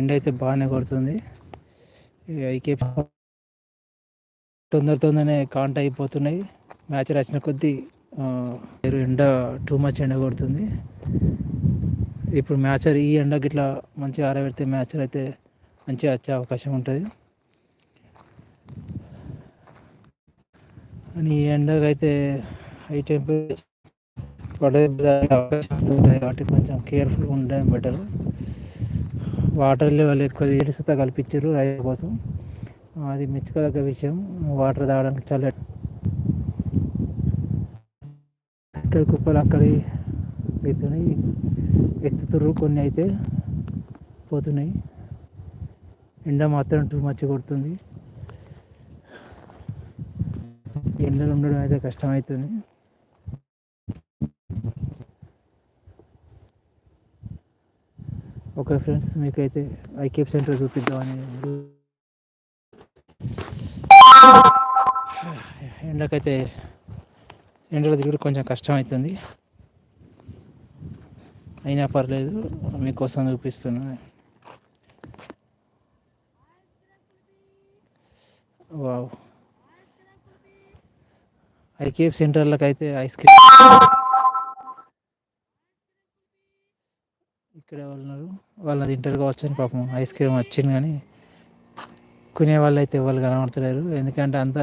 ఎండ అయితే బాగానే కొడుతుంది. ఐకే తొందర తొందరనే కాంట అయిపోతున్నాయి. మ్యాచ్ వచ్చిన కొద్దీ ఎండ టూ మచ్ ఎండ కొడుతుంది. ఇప్పుడు మ్యాచర్ ఈ ఎండకి ఇట్లా మంచిగా ఆరబెడితే మ్యాచర్ అయితే మంచిగా వచ్చే అవకాశం ఉంటుంది. అని ఈ ఎండకైతే హై టెంపరేచర్ పడే అవకాశం ఉంటాయి కాబట్టి కొంచెం కేర్ఫుల్గా ఉండడం బెటర్. వాటర్ లెవెల్ ఎక్కువ ఇసుత కల్పించారు రైతు కోసం. అది మెచ్చుకోదగ్గ విషయం. వాటర్ తాగడానికి చాలా ఇక్కడ కుప్పలు అక్కడి ఎత్తున్నాయి ఎత్తుతుర్రు కొన్ని అయితే పోతున్నాయి. ఎండ మాత్రం టూ మచ్ కొడుతుంది. ఎండలు ఉండడం అయితే కష్టమవుతుంది. ఓకే ఫ్రెండ్స్ మీకైతే ఐకేప్ సెంటర్ చూపిద్దామని ఎండకైతే ఎండలో దిగుడు కొంచెం కష్టం అవుతుంది అయినా పర్లేదు మీకోసం చూపిస్తున్నా. వావ్. ఐకేఎఫ్ సెంటర్లకు అయితే ఐస్ క్రీమ్ ఇక్కడే వాళ్ళు ఉన్నారు. వాళ్ళు తింటారు కావచ్చు అని పాపం ఐస్ క్రీమ్ వచ్చింది కానీ కొనే వాళ్ళు అయితే ఎవరు కనబడతలేరు. ఎందుకంటే అంతా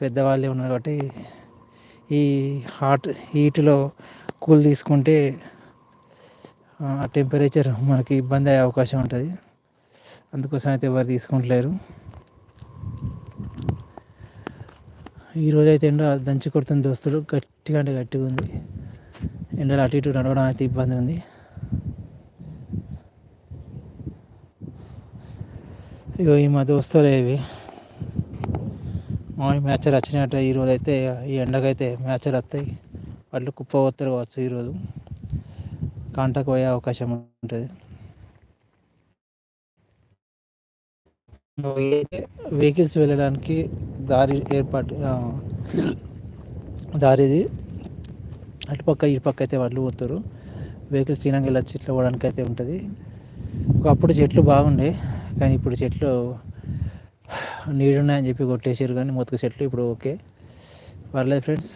పెద్దవాళ్ళే ఉన్నారు కాబట్టి ఈ హాట్ హీట్లో కూల్ తీసుకుంటే ఆ టెంపరేచర్ మనకి ఇబ్బంది అయ్యే అవకాశం ఉంటుంది. అందుకోసం అయితే ఎవరు తీసుకుంటలేరు. ఈరోజు అయితే ఎండ దంచి కొడుతుంది దోస్తులు. గట్టిగా అంటే గట్టిగా ఉంది. ఎండలు అటు ఇటు నడవడం అయితే ఇబ్బంది ఉంది. ఇగో ఈ మా దోస్తులే ఇవి. మా మ్యాచర్ వచ్చినట్టు ఈరోజు అయితే ఈ ఎండకైతే మ్యాచర్ వస్తాయి వాళ్ళు కుప్ప పోతారు కావచ్చు ఈరోజు. కాంటాకు పోయే అవకాశం ఉంటుంది. వెహికల్స్ వెళ్ళడానికి దారి ఏర్పాటు దారిది. అటుపక్క ఇటుపక్క అయితే వాళ్ళు పోతారు. వెహికల్స్ తినంగా వెళ్ళచ్చు ఇట్లా పోవడానికి అయితే ఉంటుంది ఒకప్పుడు చెట్లు బాగుండే. కానీ ఇప్పుడు చెట్లు నీడున్నాయని చెప్పి కొట్టేసారు కానీ మొత్తం చెట్లు ఇప్పుడు ఓకే. పర్లేదు ఫ్రెండ్స్.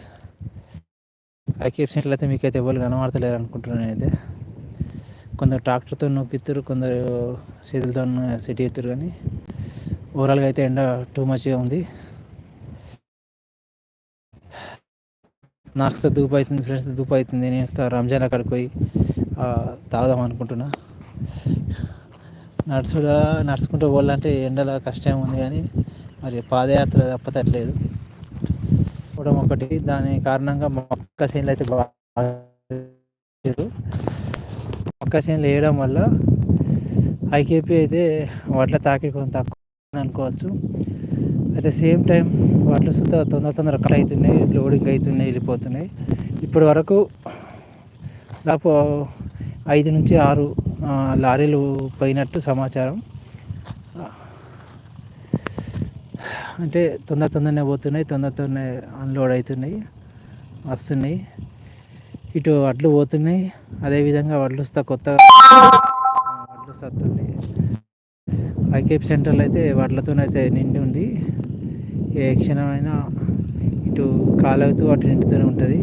ఐకేప్ సెంట్లు అయితే మీకైతే ఎవరు కనబడతలేరు అనుకుంటున్నాను అయితే కొందరు ట్రాక్టర్తో నొక్కిస్తారు కొందరు చేతులతో సెట్ చేస్తారు కానీ ఓవరాల్గా అయితే ఎండ టూ మచ్గా ఉంది. నాకు దూపు అవుతుంది ఫ్రెండ్స్ దూపు అవుతుంది నేను రంజాన్ అక్కడికి పోయి తాగుదాం అనుకుంటున్నా. నడుచుడా నడుచుకుంటూ పోవాలంటే ఎండలో కష్టం ఉంది కానీ మరి పాదయాత్ర తప్పతట్లేదు. కూడా ఒకటి దాని కారణంగా మొక్క చేనులు అయితే బాగా మొక్క చేనులు వేయడం వల్ల ఐకేపీ అయితే వడ్ల తాకి కొంత తక్కువ అనుకోవచ్చు. అట్ ద సేమ్ టైం వాటిలో సుత తొందర తొందర కట్ అవుతున్నాయి లోడింగ్ అవుతున్నాయి వెళ్ళిపోతున్నాయి. ఇప్పటి వరకు దాపు ఐదు నుంచి ఆరు లారీలు పోయినట్టు సమాచారం. అంటే తొందర తొందరనే పోతున్నాయి తొందర తొందరనే అన్లోడ్ అవుతున్నాయి వస్తున్నాయి. ఇటు వడ్లు పోతున్నాయి అదేవిధంగా వడ్లు వస్తా కొత్త వడ్లు వస్తున్నాయి ఐకేప్ సెంటర్లో అయితే వడ్లతోనైతే నిండి ఉంది. ఏ క్షణమైనా ఇటు కాలవుతూ అటు నిండుతూనే ఉంటుంది.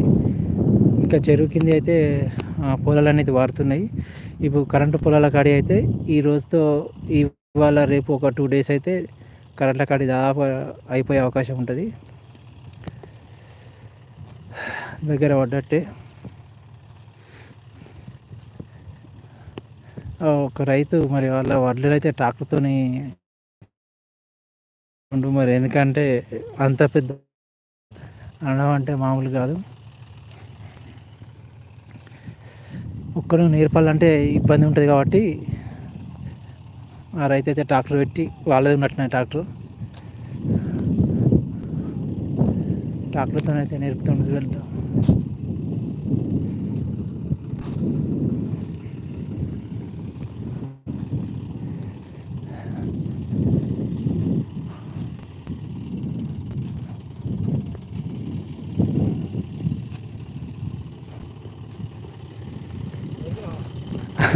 ఇంకా చెరువు కింద అయితే పొలాలు అనేది వారుతున్నాయి. ఇప్పుడు కరెంటు పొలాల కాడి అయితే ఈ రోజుతో ఇవాళ రేపు ఒక టూ డేస్ అయితే కరెంట్ల కాడి దాదాపు అయిపోయే అవకాశం ఉంటుంది. దగ్గర పడ్డట్టే. ఒక రైతు మరి వాళ్ళ వడ్లు అయితే ట్రాక్టర్తోని మరి ఎందుకంటే అంత పెద్ద అనడం అంటే మామూలు కాదు. ఒక్కరు నేర్పాలంటే ఇబ్బంది ఉంటుంది కాబట్టి ఆ రైతు అయితే ట్రాక్టర్ పెట్టి వాళ్ళది ఉన్నట్టున్నాయి ట్రాక్టర్. ట్రాక్టర్తోనైతే నేర్పుతుంది వెళ్తాం.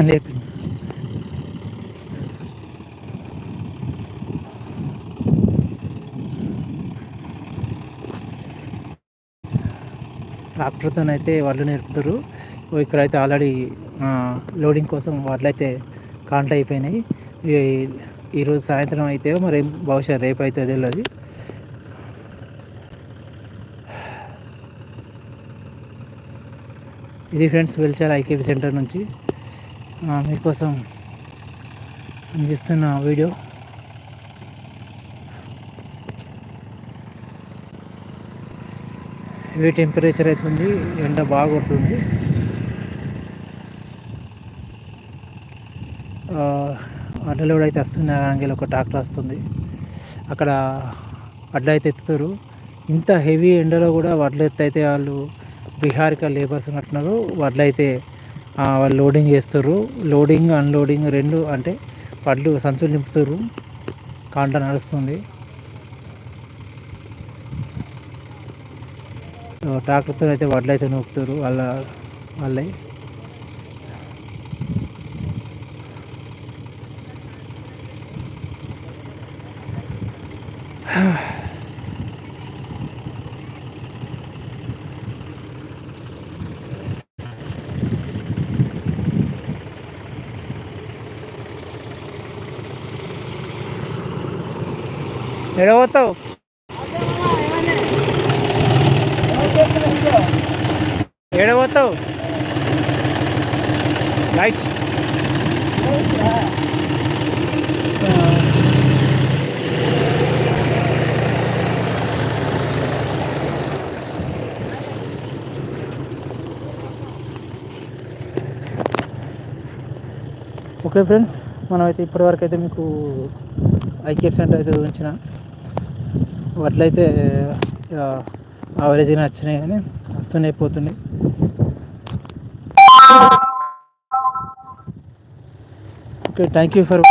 నేర్పింది ట్రాక్టర్తోనైతే వాళ్ళు నేర్పుతారు. ఇక్కడ అయితే ఆల్రెడీ లోడింగ్ కోసం వాళ్ళు అయితే కాంటాక్ట్ అయిపోయినాయి ఈరోజు సాయంత్రం అయితే మరి బహుశా రేపు అయితే తెలియదు ఇది ఫ్రెండ్స్ వెల్చాల ఐకేపీ సెంటర్ నుంచి. మీకోసం అందిస్తున్న వీడియో. ఇవి టెంపరేచర్ అవుతుంది ఎండ బాగా కొడుతుంది. అడ్డలు కూడా అయితే వస్తున్నాయి యాంగిల్ ఒక ట్రాక్టర్ వస్తుంది అక్కడ వడ్లు అయితే ఎత్తుతారు. ఇంత హెవీ ఎండలో కూడా వడ్లు ఎత్తు అయితే వాళ్ళు బీహార్కి లేబర్స్ ఉన్నట్టున్నారు వడ్లు అయితే వాళ్ళు లోడింగ్ చేస్తారు. లోడింగ్ అన్లోడింగ్ రెండు అంటే వడ్లు సంచులు నింపుతారు. కాంట నడుస్తుంది. ట్రాక్టర్తో అయితే వడ్లు అయితే నూపుతారు వాళ్ళ వాళ్ళే. ఎడబోతావు ఎడబోతావు లైట్. ఓకే ఫ్రెండ్స్ మనమైతే ఇప్పటివరకు అయితే మీకు ఐకేప్ సెంటర్ అయితే చూపించిన వడ్లయితే యావరేజ్గా వచ్చినాయి కానీ వస్తున్నాయి పోతున్నాయి. Okay thank you for